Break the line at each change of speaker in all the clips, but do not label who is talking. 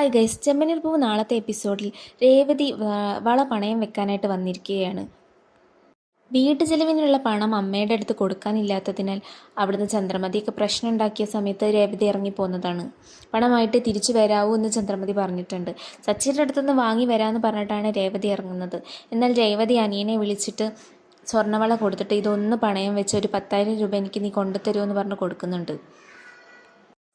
Hi guys ചെമ്മനീർ പൂവ് നാളത്തെ എപ്പിസോഡിൽ രേവതി വള പണയം വെക്കാനായിട്ട് വന്നിരിക്കുകയാണ്. വീട്ടു ചെലവിനുള്ള പണം അമ്മയുടെ അടുത്ത് കൊടുക്കാനില്ലാത്തതിനാൽ അവിടുന്ന് ചന്ദ്രമതിയൊക്കെ പ്രശ്നം ഉണ്ടാക്കിയ സമയത്ത് രേവതി ഇറങ്ങിപ്പോന്നതാണ് പണമായിട്ട് തിരിച്ചു വരാവൂ എന്ന് ചന്ദ്രമതി പറഞ്ഞിട്ടുണ്ട്. സച്ചിന്റെ അടുത്തുനിന്ന് വാങ്ങി വരാമെന്ന് പറഞ്ഞിട്ടാണ് രേവതി ഇറങ്ങുന്നത്. എന്നാൽ രേവതി അനിയനെ വിളിച്ചിട്ട് സ്വർണവള കൊടുത്തിട്ട് ഇതൊന്ന് പണയം വെച്ച് ഒരു പത്തായിരം രൂപ എനിക്ക് നീ കൊണ്ടുതരുമോ പറഞ്ഞ് കൊടുക്കുന്നുണ്ട്.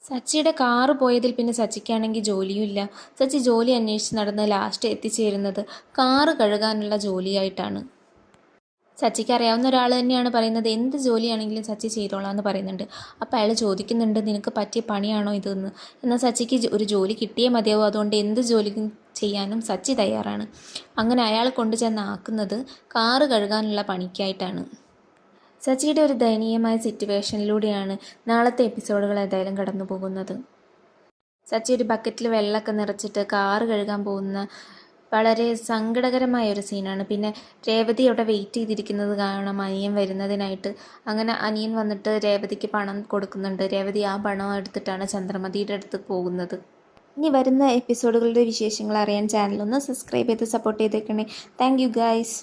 സച്ചിയുടെ കാറ് പോയതിൽ പിന്നെ സച്ചിക്കാണെങ്കിൽ ജോലിയുമില്ല. സച്ചി ജോലി അന്വേഷിച്ച് നടന്ന് ലാസ്റ്റ് എത്തിച്ചേരുന്നത് കാറ് കഴുകാനുള്ള ജോലിയായിട്ടാണ്. സച്ചിക്ക് അറിയാവുന്ന ഒരാൾ തന്നെയാണ് പറയുന്നത്. എന്ത് ജോലിയാണെങ്കിലും സച്ചി ചെയ്തോളാം എന്ന് പറയുന്നുണ്ട്. അപ്പോൾ അയാൾ ചോദിക്കുന്നുണ്ട് നിനക്ക് പറ്റിയ പണിയാണോ ഇതെന്ന്? എന്നാൽ സച്ചിക്ക് ഒരു ജോലി കിട്ടിയേ മതിയാവും. അതുകൊണ്ട് എന്ത് ജോലി ചെയ്യാനും സച്ചി തയ്യാറാണ്. അങ്ങനെ അയാൾ കൊണ്ടുചെന്ന് ആക്കുന്നത് കാറ് കഴുകാനുള്ള പണിക്കായിട്ടാണ്. സച്ചിയുടെ ഒരു ദയനീയമായ സിറ്റുവേഷനിലൂടെയാണ് നാളത്തെ എപ്പിസോഡുകൾ ഏതായാലും കടന്നു പോകുന്നത് സച്ചി ഒരു ബക്കറ്റിൽ വെള്ളമൊക്കെ നിറച്ചിട്ട് കാറ് കഴുകാൻ പോകുന്ന വളരെ സങ്കടകരമായ ഒരു സീനാണ്. പിന്നെ രേവതി അവിടെ വെയിറ്റ് ചെയ്തിരിക്കുന്നത് കാണാം. അനിയൻ വരുന്നതിനായിട്ട് അങ്ങനെ അനിയൻ വന്നിട്ട് രേവതിക്ക് പണം കൊടുക്കുന്നുണ്ട്. രേവതി ആ പണം എടുത്തിട്ടാണ് ചന്ദ്രമതിയുടെ അടുത്ത് പോകുന്നത്. ഇനി വരുന്ന എപ്പിസോഡുകളുടെ വിശേഷങ്ങൾ അറിയാൻ ചാനലൊന്ന് സബ്സ്ക്രൈബ് ചെയ്ത് സപ്പോർട്ട് ചെയ്തേക്കണേ. Thank you guys